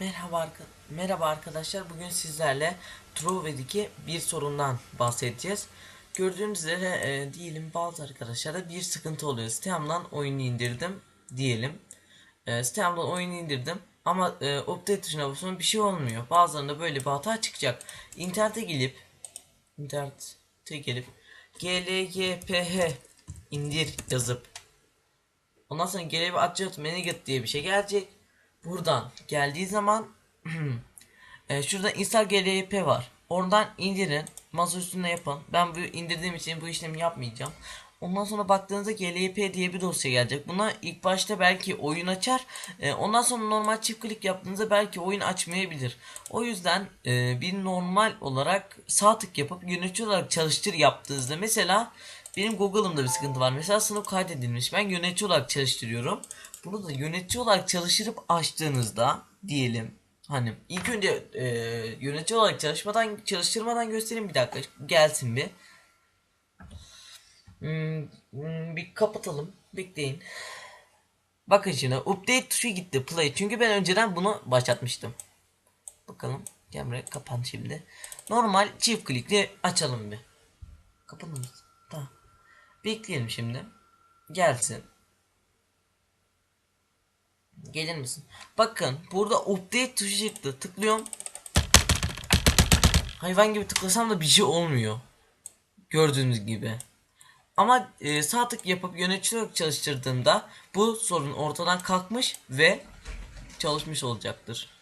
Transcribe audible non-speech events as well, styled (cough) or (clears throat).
Merhaba, merhaba arkadaşlar. Bugün sizlerle Trove'deki bir sorundan bahsedeceğiz. Gördüğünüz üzere e, diyelim bazı arkadaşlara bir sıkıntı oluyor. Steam'dan oyunu indirdim diyelim. E, Steam'dan oyunu indirdim ama e, update tuşuna basıyorum bir şey olmuyor. Bazılarında böyle bir hata çıkacak. İnternete gelip internete gelip glgph indir yazıp Ondan sonra bir adjust manager diye bir şey gelecek. Buradan geldiği zaman (clears throat) e, şurada install glp var. Oradan indirin. Masa üstünde yapın. Ben bu indirdiğim için bu işlemi yapmayacağım. Ondan sonra baktığınızda glp diye bir dosya gelecek. Buna ilk başta belki oyun açar. E, ondan sonra normal çift klik yaptığınızda belki oyun açmayabilir. O yüzden e, bir normal olarak sağ tık yapıp yönetici olarak çalıştır yaptığınızda mesela benim Google'ımda bir sıkıntı var. Mesela sınıf kaydedilmiş. Ben yönetici olarak çalıştırıyorum. Bunu da yönetici olarak çalıştırıp açtığınızda diyelim hani ilk önce e, yönetici olarak çalışmadan çalıştırmadan göstereyim bir dakika gelsin bir. Hmm, hmm, bir kapatalım. Bekleyin. Bakın şimdi update tuşu gitti play. Çünkü ben önceden bunu başlatmıştım. Bakalım. Buraya kapan şimdi. Normal çift klikle açalım bir. Kapanır? Tamam. Bekleyelim şimdi. Gelsin. Gelir misin? Bakın burada update tuşu çıktı. Tıklıyorum. Hayvan gibi tıklasam da bir şey olmuyor. Gördüğünüz gibi. Ama e, sağ tık yapıp yönetici olarak çalıştırdığımda bu sorun ortadan kalkmış ve çalışmış olacaktır.